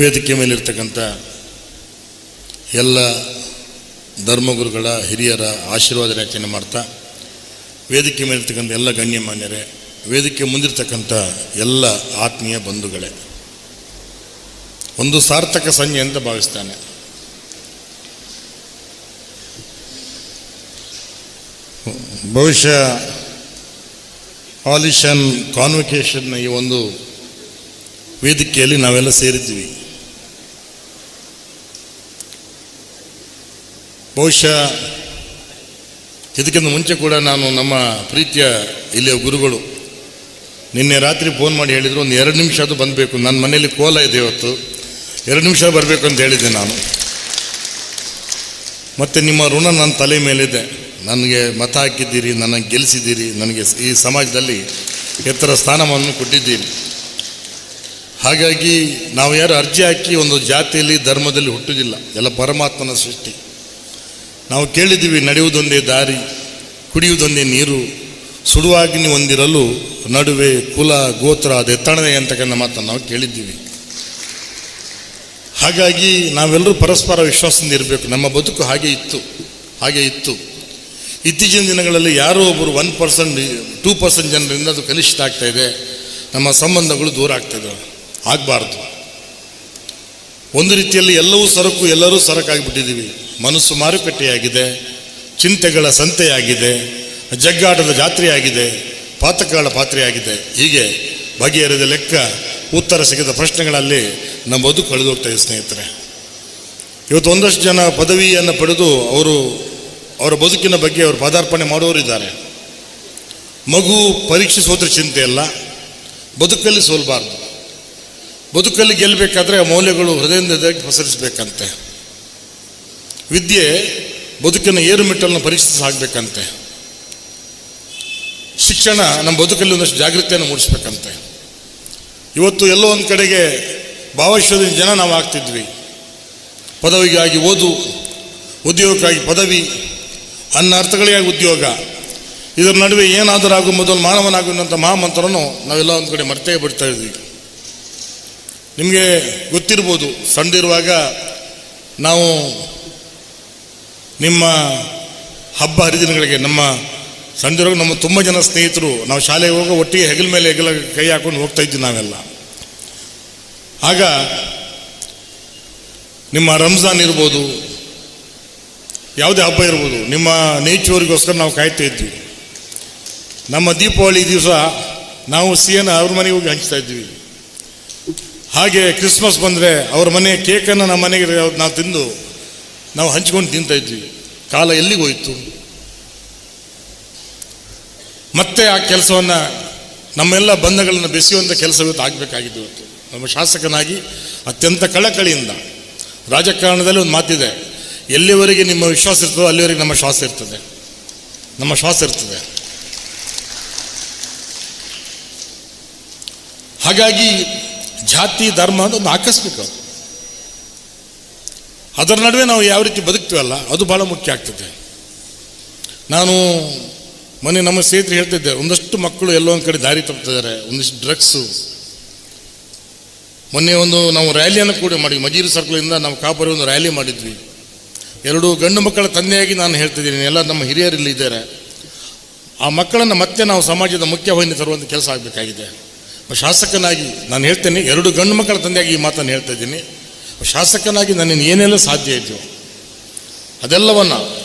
ವೇದಿಕೆ ಮೇಲಿರ್ತಕ್ಕಂಥ ಎಲ್ಲ ಧರ್ಮಗುರುಗಳ ಹಿರಿಯರ ಆಶೀರ್ವಾದ ರಚನೆ ಮಾಡ್ತಾ, ವೇದಿಕೆ ಮೇಲಿರ್ತಕ್ಕಂಥ ಎಲ್ಲ ಗಣ್ಯಮಾನ್ಯರೇ, ವೇದಿಕೆ ಮುಂದಿರ್ತಕ್ಕಂಥ ಎಲ್ಲ ಆತ್ಮೀಯ ಬಂಧುಗಳೇ, ಒಂದು ಸಾರ್ಥಕ ಸಂಜೆ ಅಂತ ಭಾವಿಸ್ತಾನೆ. ಬಹುಶಃ ಆಲಿಷನ್ ಕಾನ್ವಕೇಶನ್ ಈ ಒಂದು ವೇದಿಕೆಯಲ್ಲಿ ನಾವೆಲ್ಲ ಸೇರಿದ್ವಿ ಬಹುಶಃ ಇದಕ್ಕಿಂತ ಮುಂಚೆ ಕೂಡ ನಾನು ನಮ್ಮ ಪ್ರೀತಿಯ ಇಲ್ಲಿಯ ಗುರುಗಳು ನಿನ್ನೆ ರಾತ್ರಿ ಫೋನ್ ಮಾಡಿ ಹೇಳಿದರು, ಒಂದು ಎರಡು ನಿಮಿಷ ಅದು ಬಂದಬೇಕು. ನನ್ನ ಮನೆಯಲ್ಲಿ ಕೋಲ ಇದೆ ಇವತ್ತು. ಎರಡು ನಿಮಿಷ ಬರಬೇಕು ಅಂತ ಹೇಳಿದ್ದೆ ನಾನು. ಮತ್ತು ನಿಮ್ಮ ಋಣ ನನ್ನ ತಲೆ ಮೇಲಿದೆ. ನನಗೆ ಮತ ಹಾಕಿದ್ದೀರಿ, ನನಗೆ ಗೆಲ್ಲಿಸಿದ್ದೀರಿ, ನನಗೆ ಈ ಸಮಾಜದಲ್ಲಿ ಎತ್ತರ ಸ್ಥಾನಮಾನವನ್ನು ಕೊಟ್ಟಿದ್ದೀರಿ. ಹಾಗಾಗಿ ನಾವು ಯಾರು ಅರ್ಜಿ ಹಾಕಿ ಒಂದು ಜಾತಿಯಲ್ಲಿ, ಧರ್ಮದಲ್ಲಿ ಹುಟ್ಟುವುದಿಲ್ಲ. ಎಲ್ಲ ಪರಮಾತ್ಮನ ಸೃಷ್ಟಿ. ನಾವು ಕೇಳಿದ್ದೀವಿ, ನಡೆಯುವುದೊಂದೇ ದಾರಿ, ಕುಡಿಯುವುದೊಂದೇ ನೀರು, ಸುಡುವಾಗ್ನಿ ಹೊಂದಿರಲು ನಡುವೆ ಕುಲ, ಗೋತ್ರ ಅದೆತ್ತಣನೆ ಅಂತಕ್ಕಂಥ ಮಾತನ್ನು ನಾವು ಕೇಳಿದ್ದೀವಿ. ಹಾಗಾಗಿ ನಾವೆಲ್ಲರೂ ಪರಸ್ಪರ ವಿಶ್ವಾಸದಿಂದ ಇರಬೇಕು. ನಮ್ಮ ಬದುಕು ಹಾಗೆ ಇತ್ತು ಹಾಗೆ ಇತ್ತು. ಇತ್ತೀಚಿನ ದಿನಗಳಲ್ಲಿ ಯಾರೋ ಒಬ್ಬರು ಒನ್ ಪರ್ಸೆಂಟ್, ಟೂ ಪರ್ಸೆಂಟ್ ಜನರಿಂದ ಅದು ಕಲುಷಿತ ಇದೆ. ನಮ್ಮ ಸಂಬಂಧಗಳು ದೂರ ಆಗ್ತಾ ಇದ್ದಾವೆ. ಆಗಬಾರ್ದು. ಒಂದು ರೀತಿಯಲ್ಲಿ ಎಲ್ಲವೂ ಸರಕು, ಎಲ್ಲರೂ ಸರಕಾಗಿಬಿಟ್ಟಿದ್ದೀವಿ. ಮನಸ್ಸು ಮಾರುಕಟ್ಟೆಯಾಗಿದೆ, ಚಿಂತೆಗಳ ಸಂತೆಯಾಗಿದೆ, ಜಗ್ಗಾಟದ ಜಾತ್ರೆಯಾಗಿದೆ ಪಾತಕಗಳ ಪಾತ್ರೆಯಾಗಿದೆ. ಹೀಗೆ ಬಗೆಹರಿದ ಲೆಕ್ಕ ಉತ್ತರ ಸಿಗದ ಪ್ರಶ್ನೆಗಳಲ್ಲಿ ನಮ್ಮ ಬದುಕು ಕಳೆದೋಗ್ತಾ ಇದೆ ಸ್ನೇಹಿತರೆ. ಇವತ್ತು ಒಂದಷ್ಟು ಜನ ಪದವಿಯನ್ನು ಪಡೆದು ಅವರು ಅವರ ಬದುಕಿನ ಬಗ್ಗೆ ಅವರು ಪದಾರ್ಪಣೆ ಮಾಡೋರಿದ್ದಾರೆ ಮಗು ಪರೀಕ್ಷೆ ಚಿಂತೆ ಅಲ್ಲ, ಬದುಕಲ್ಲಿ ಸೋಲ್ಬಾರ್ದು. ಬದುಕಲ್ಲಿ ಗೆಲ್ಲಬೇಕಾದ್ರೆ ಮೌಲ್ಯಗಳು ಹೃದಯದಿಂದ ಪಸರಿಸಬೇಕಂತೆ. ವಿದ್ಯೆ ಬದುಕಿನ ಏರುಮೆಟ್ಟಲನ್ನು ಪರೀಕ್ಷಿಸಿ ಹಾಕಬೇಕಂತೆ ಶಿಕ್ಷಣ ನಮ್ಮ ಬದುಕಲ್ಲಿ ಒಂದಷ್ಟು ಜಾಗೃತಿಯನ್ನು ಮೂಡಿಸ್ಬೇಕಂತೆ. ಇವತ್ತು ಎಲ್ಲೋ ಒಂದು ಕಡೆಗೆ ಭಾವಶ್ಯದ ಜನ ನಾವು ಆಗ್ತಿದ್ವಿ. ಪದವಿಗಾಗಿ ಓದು, ಉದ್ಯೋಗಕ್ಕಾಗಿ ಪದವಿ ಅನ್ನ ಅರ್ಥಗಳಿಗಾಗಿ ಉದ್ಯೋಗ. ಇದರ ನಡುವೆ ಏನಾದರೂ ಆಗೋ ಮೊದಲು ಮಾನವನಾಗುವಂಥ ಮಹಾಮಂತ್ರನೂ ನಾವೆಲ್ಲ ಒಂದು ಕಡೆ ಮರ್ತೇ ಬಿಡ್ತಾ ಇದ್ವಿ. ನಿಮಗೆ ಗೊತ್ತಿರ್ಬೋದು ಸಣ್ಣದಿರುವಾಗ ನಾವು ನಿಮ್ಮ ಹಬ್ಬ ಹರಿದಿನಗಳಿಗೆ ನಮ್ಮ ಸಂಜೆವರೆಗೆ ನಮ್ಮ ತುಂಬ ಜನ ಸ್ನೇಹಿತರು, ನಾವು ಶಾಲೆಗೆ ಹೋಗೋ ಒಟ್ಟಿಗೆ ಹೆಗಲ ಮೇಲೆ ಹೆಗಲ ಕೈ ಹಾಕೊಂಡು ಹೋಗ್ತಾ ಇದ್ವಿ ನಾವೆಲ್ಲ. ಆಗ ನಿಮ್ಮ ರಂಜಾನ್ ಇರ್ಬೋದು, ಯಾವುದೇ ಹಬ್ಬ ಇರ್ಬೋದು, ನಿಮ್ಮ ನೇಚೂರಿಗೋಸ್ಕರ ನಾವು ಕಾಯ್ತಾ ಇದ್ವಿ. ನಮ್ಮ ದೀಪಾವಳಿ ದಿವಸ ನಾವು ಸಿಹಿಯನ್ನು ಅವ್ರ ಮನೆಗೆ ಹೋಗಿ ಹಂಚ್ತಾ ಇದ್ವಿ. ಹಾಗೆ ಕ್ರಿಸ್ಮಸ್ ಬಂದರೆ ಅವ್ರ ಮನೆ ಕೇಕನ್ನು ನಮ್ಮ ಮನೆಗೆ ನಾವು ತಿಂದು ನಾವು ಹಂಚ್ಕೊಂಡು ತಿಂತಾ ಇದ್ವಿ. ಕಾಲ ಎಲ್ಲಿಗೆ ಹೋಯಿತು? ಮತ್ತೆ ಆ ಕೆಲಸವನ್ನು ನಮ್ಮೆಲ್ಲ ಬಂಧಗಳನ್ನು ಬೆಸೆಯುವಂಥ ಕೆಲಸ ಇವತ್ತು ಆಗಬೇಕಾಗಿದ್ದು ಇವತ್ತು. ನಮ್ಮ ಶಾಸಕನಾಗಿ ಅತ್ಯಂತ ಕಳಕಳಿಯಿಂದ ರಾಜಕಾರಣದಲ್ಲಿ ಒಂದು ಮಾತಿದೆ. ಎಲ್ಲಿವರೆಗೆ ನಿಮ್ಮ ವಿಶ್ವಾಸ ಇರ್ತದೋ ಅಲ್ಲಿವರೆಗೆ ನಮ್ಮ ಶ್ವಾಸ ಇರ್ತದೆ. ನಮ್ಮ ಶ್ವಾಸ ಇರ್ತದೆ. ಹಾಗಾಗಿ ಜಾತಿ, ಧರ್ಮ ಅಂತ ಒಂದು ಅದು. ಅದರ ನಡುವೆ ನಾವು ಯಾವ ರೀತಿ ಬದುಕ್ತೀವಲ್ಲ, ಅದು ಬಹಳ ಮುಖ್ಯ ಆಗ್ತದೆ. ನಾನು ಮೊನ್ನೆ ನಮ್ಮ ಸ್ನೇಹಿತರು ಹೇಳ್ತಿದ್ದೆ, ಒಂದಷ್ಟು ಮಕ್ಕಳು ಎಲ್ಲೋ ಒಂದು ಕಡೆ ದಾರಿ ತಪ್ಪಿದ್ದಾರೆ, ಒಂದಿಷ್ಟು ಡ್ರಗ್ಸು ಮೊನ್ನೆ ಒಂದು ನಾವು ರ್ಯಾಲಿಯನ್ನು ಕೂಡ ಮಾಡಿ ಮಜೀರ್ ಸರ್ಕಲಿಂದ ನಾವು ಕಾಪುರಿ ಒಂದು ರ್ಯಾಲಿ ಮಾಡಿದ್ವಿ. ಎರಡು ಗಂಡು ಮಕ್ಕಳ ತಂದೆಯಾಗಿ ನಾನು ಹೇಳ್ತಿದ್ದೀನಿ ಎಲ್ಲ ನಮ್ಮ ಹಿರಿಯರಲ್ಲಿ ಇದ್ದಾರೆ? ಆ ಮಕ್ಕಳನ್ನು ಮತ್ತೆ ನಾವು ಸಮಾಜದ ಮುಖ್ಯ ತರುವಂಥ ಕೆಲಸ ಆಗಬೇಕಾಗಿದೆ. ಶಾಸಕನಾಗಿ ನಾನು ಹೇಳ್ತೇನೆ, ಎರಡು ಗಂಡು ಮಕ್ಕಳ ತಂದೆಯಾಗಿ ಈ ಮಾತನ್ನು ಹೇಳ್ತಾ ಇದ್ದೀನಿ. ಶಾಸಕನಾಗಿ ನನ್ನ ಏನೆಲ್ಲ ಸಾಧ್ಯ ಇದೆಯೋ ಅದೆಲ್ಲವನ್ನು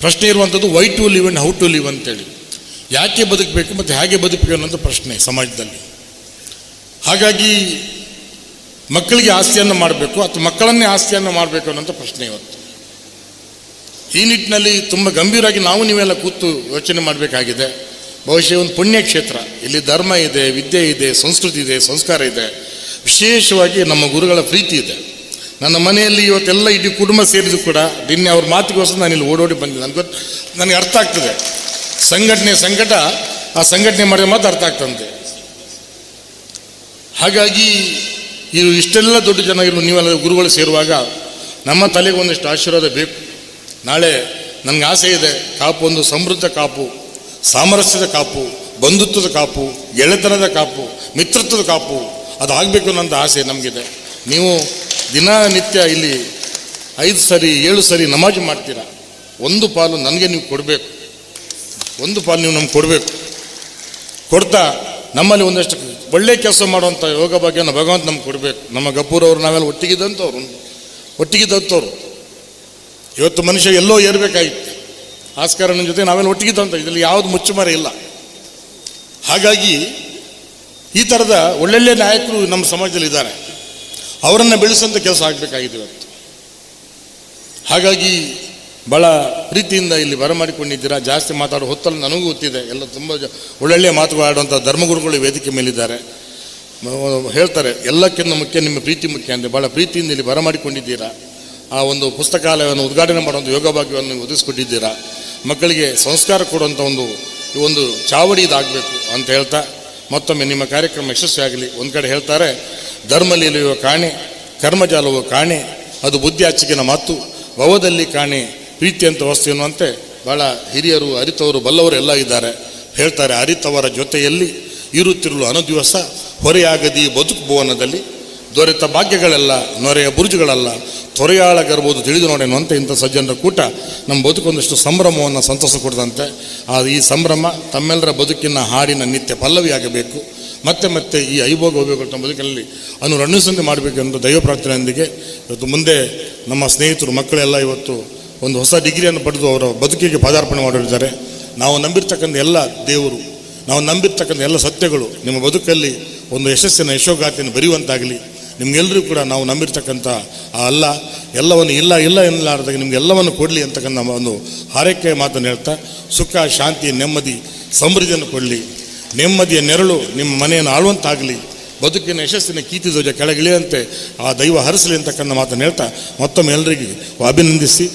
ಪ್ರಶ್ನೆ ಇರುವಂಥದ್ದು why to live and how to live ಅಂತೇಳಿ. ಯಾಕೆ ಬದುಕಬೇಕು ಮತ್ತು ಹೇಗೆ ಬದುಕಬೇಕು ಅನ್ನೋದು ಪ್ರಶ್ನೆ ಸಮಾಜದಲ್ಲಿ. ಹಾಗಾಗಿ ಮಕ್ಕಳಿಗೆ ಆಸ್ತಿಯನ್ನು ಮಾಡಬೇಕು ಅಥವಾ ಮಕ್ಕಳನ್ನೇ ಆಸ್ತಿಯನ್ನು ಮಾಡಬೇಕು ಅನ್ನೋಂಥ ಪ್ರಶ್ನೆ ಇವತ್ತು. ಈ ನಿಟ್ಟಿನಲ್ಲಿ ತುಂಬ ಗಂಭೀರವಾಗಿ ನಾವು ನೀವೆಲ್ಲ ಕೂತು ಯೋಚನೆ ಮಾಡಬೇಕಾಗಿದೆ. ಬಹುಶಃ ಒಂದು ಪುಣ್ಯ ಕ್ಷೇತ್ರ ಇಲ್ಲಿ ಧರ್ಮ ಇದೆ, ವಿದ್ಯೆ ಇದೆ, ಸಂಸ್ಕೃತಿ ಇದೆ, ಸಂಸ್ಕಾರ ಇದೆ. ವಿಶೇಷವಾಗಿ ನಮ್ಮ ಗುರುಗಳ ಪ್ರೀತಿ ಇದೆ. ನನ್ನ ಮನೆಯಲ್ಲಿ ಇವತ್ತೆಲ್ಲ ಇಡೀ ಕುಟುಂಬ ಸೇರಿದ್ರು ಕೂಡ ನಿನ್ನೆ ಅವ್ರ ಮಾತಿಗೋಸ್ಕರ ನಾನು ಇಲ್ಲಿ ಓಡೋಡಿ ಬಂದಿದ್ದೆ ನನಗೆ ಗೊತ್ತು ನನಗೆ ಅರ್ಥ ಆಗ್ತದೆ. ಸಂಘಟನೆ ಸಂಕಟ, ಆ ಸಂಘಟನೆ ಮಾಡಿದ ಮಾತು ಅರ್ಥ ಆಗ್ತಂತೆ ಹಾಗಾಗಿ ಇದು ಇಷ್ಟೆಲ್ಲ ದೊಡ್ಡ ಜನ ಇರು ನೀವೆಲ್ಲ ಗುರುಗಳು ಸೇರುವಾಗ ನಮ್ಮ ತಲೆಗೆ ಒಂದಿಷ್ಟು ಆಶೀರ್ವಾದ ಬೇಕು. ನಾಳೆ ನನಗೆ ಆಸೆ ಇದೆ, ಕಾಪು ಒಂದು ಸಮೃದ್ಧ ಕಾಪು, ಸಾಮರಸ್ಯದ ಕಾಪು, ಬಂಧುತ್ವದ ಕಾಪು ಗೆಳೆತನದ ಕಾಪು, ಮಿತ್ರತ್ವದ ಕಾಪು ಅದು ಆಗಬೇಕು ಅನ್ನೋಂಥ ಆಸೆ ನಮಗಿದೆ. ನೀವು ದಿನನಿತ್ಯ ಇಲ್ಲಿ ಐದು ಸರಿ, ಏಳು ಸರಿ ನಮಾಜ್ ಮಾಡ್ತೀರಾ? ಒಂದು ಪಾಲು ನನಗೆ ನೀವು ಕೊಡಬೇಕು. ಒಂದು ಪಾಲು ನೀವು ನಮ್ಗೆ ಕೊಡಬೇಕು. ಕೊಡ್ತಾ ನಮ್ಮಲ್ಲಿ ಒಂದಷ್ಟು ಒಳ್ಳೆ ಕೆಲಸ ಮಾಡುವಂಥ ಯೋಗ ಭಾಗ್ಯನ ಭಗವಂತ ನಮ್ಗೆ ಕೊಡಬೇಕು. ನಮ್ಮ ಗಪ್ಪೂರವ್ರು ನಾವೆಲ್ಲ ಒಟ್ಟಿಗಿದ್ದಂಥವ್ರು. ಒಟ್ಟಿಗಿದ್ದಂಥವ್ರು. ಇವತ್ತು ಮನುಷ್ಯ ಎಲ್ಲೋ ಏರಬೇಕಾಗಿತ್ತು. ಆಸ್ಕರನ ಜೊತೆ ನಾವೆಲ್ಲ ಒಟ್ಟಿಗಿದ್ದಂಥ, ಇದರಲ್ಲಿ ಯಾವುದು ಮುಚ್ಚುಮರೆ ಇಲ್ಲ. ಹಾಗಾಗಿ ಈ ಥರದ ಒಳ್ಳೊಳ್ಳೆ ನಾಯಕರು ನಮ್ಮ ಸಮಾಜದಲ್ಲಿ ಇದ್ದಾರೆ ಅವರನ್ನು ಬೆಳೆಸುವಂಥ ಕೆಲಸ ಆಗಬೇಕಾಗಿದೆ ಇವತ್ತು. ಹಾಗಾಗಿ ಭಾಳ ಪ್ರೀತಿಯಿಂದ ಇಲ್ಲಿ ಬರಮಾಡಿಕೊಂಡಿದ್ದೀರಾ ಜಾಸ್ತಿ ಮಾತಾಡೋ ಹೊತ್ತಲ್ಲಿ ನನಗೂ ಗೊತ್ತಿದೆ, ಎಲ್ಲ ತುಂಬ ಒಳ್ಳೊಳ್ಳೆ ಮಾತುಗಳು ಆಡುವಂಥ ಧರ್ಮಗುರುಗಳು ವೇದಿಕೆ ಮೇಲಿದ್ದಾರೆ. ಹೇಳ್ತಾರೆ, ಎಲ್ಲಕ್ಕಿಂತ ಮುಖ್ಯ ನಿಮ್ಮ ಪ್ರೀತಿ ಮುಖ್ಯ ಅಂದರೆ ಭಾಳ ಪ್ರೀತಿಯಿಂದ ಇಲ್ಲಿ ಬರಮಾಡಿಕೊಂಡಿದ್ದೀರಾ ಆ ಒಂದು ಪುಸ್ತಕಾಲಯವನ್ನು ಉದ್ಘಾಟನೆ ಮಾಡುವಂಥ ಯೋಗ ಭಾಗ್ಯವನ್ನು ಒದಗಿಸ್ಕೊಟ್ಟಿದ್ದೀರಾ. ಮಕ್ಕಳಿಗೆ ಸಂಸ್ಕಾರ ಕೊಡುವಂಥ ಒಂದು, ಈ ಒಂದು ಚಾವಡಿ ಇದಾಗಬೇಕು ಅಂತ ಹೇಳ್ತಾ ಮತ್ತೊಮ್ಮೆ ನಿಮ್ಮ ಕಾರ್ಯಕ್ರಮ ಯಶಸ್ವಿಯಾಗಲಿ. ಒಂದು ಕಡೆ ಹೇಳ್ತಾರೆ ಧರ್ಮಲೀಲೆಯುವ ಕಾಣೆ ಕರ್ಮಜಾಲವು ಕಾಣೆ, ಅದು ಬುದ್ಧಿ ಅಚ್ಚಿಗಿನ ಮಾತು, ಭವದಲ್ಲಿ ಕಾಣೆ ಪ್ರೀತಿಯಂತ ವಸ್ತು ಎನ್ನುವಂತೆ ಭಾಳ ಹಿರಿಯರು, ಅರಿತವರು, ಬಲ್ಲವರು ಎಲ್ಲ ಇದ್ದಾರೆ. ಹೇಳ್ತಾರೆ, ಅರಿತವರ ಜೊತೆಯಲ್ಲಿ ಇರುತ್ತಿರಲು ಅನುದಿವಸ ಹೊರೆಯಾಗದಿ ಬದುಕು ಭುವನದಲ್ಲಿ ದೊರೆತ ಭಾಗ್ಯಗಳೆಲ್ಲ, ನೊರೆಯ ಬುರುಜುಗಳಲ್ಲ ತೊರೆಯಾಳಗಿರ್ಬೋದು ತಿಳಿದು ಅಂತ ಇಂಥ ಸಜ್ಜನರ ಕೂಟ ನಮ್ಮ ಬದುಕೊಂದಷ್ಟು ಸಂಭ್ರಮವನ್ನು ಸಂತಸ ಕೊಡದಂತೆ. ಆ ಈ ಸಂಭ್ರಮ ತಮ್ಮೆಲ್ಲರ ಬದುಕಿನ ಹಾಡಿನ ನಿತ್ಯ ಪಲ್ಲವಿಯಾಗಬೇಕು ಮತ್ತೆ ಮತ್ತೆ ಈ ಐಭೋಗ ಹೋಗಬೇಕು ತಮ್ಮ ಬದುಕಿನಲ್ಲಿ ಎಂಬ ಮಾಡಬೇಕೆಂದು ದೈವ ಪ್ರಾರ್ಥನೆಯೊಂದಿಗೆ ಇವತ್ತು ಮುಂದೆ ನಮ್ಮ ಸ್ನೇಹಿತರು, ಮಕ್ಕಳೆಲ್ಲ ಇವತ್ತು ಒಂದು ಹೊಸ ಡಿಗ್ರಿಯನ್ನು ಪಡೆದು ಅವರ ಬದುಕಿಗೆ ಪಾದಾರ್ಪಣೆ ಮಾಡಿದ್ದಾರೆ. ನಾವು ನಂಬಿರ್ತಕ್ಕಂಥ ಎಲ್ಲ ದೇವರು, ನಾವು ನಂಬಿರ್ತಕ್ಕಂಥ ಎಲ್ಲ ಸತ್ಯಗಳು ನಿಮ್ಮ ಬದುಕಲ್ಲಿ ಒಂದು ಯಶಸ್ಸಿನ ಯಶೋಗಾತಿಯನ್ನು ಬರೆಯುವಂತಾಗಲಿ. ನಿಮ್ಗೆಲ್ಲರಿಗೂ ಕೂಡ ನಾವು ನಂಬಿರ್ತಕ್ಕಂಥ ಆ ಅಲ್ಲ, ಎಲ್ಲವನ್ನು ಇಲ್ಲ ಇಲ್ಲ ಎನ್ನಲಾರದಾಗ ನಿಮ್ಗೆ ಎಲ್ಲವನ್ನು ಕೊಡಲಿ ಅಂತಕ್ಕಂಥ ಒಂದು ಹಾರೈಕೆ ಮಾತನ್ನು ಹೇಳ್ತಾ, ಸುಖ, ಶಾಂತಿ, ನೆಮ್ಮದಿ, ಸಮೃದ್ಧಿಯನ್ನು ಕೊಡಲಿ. ನೆಮ್ಮದಿಯ ನೆರಳು ನಿಮ್ಮ ಮನೆಯನ್ನು ಆಳುವಂತಾಗಲಿ. ಬದುಕಿನ ಯಶಸ್ಸಿನ ಕೀರ್ತಿ ಧ್ವಜ ಕೆಳಗಿಳಿಯಂತೆ ಆ ದೈವ ಹರಿಸಲಿ ಅಂತಕ್ಕಂಥ ಮಾತನ್ನು ಹೇಳ್ತಾ, ಮತ್ತೊಮ್ಮೆ ಎಲ್ಲರಿಗೂ ಅಭಿನಂದಿಸಿ.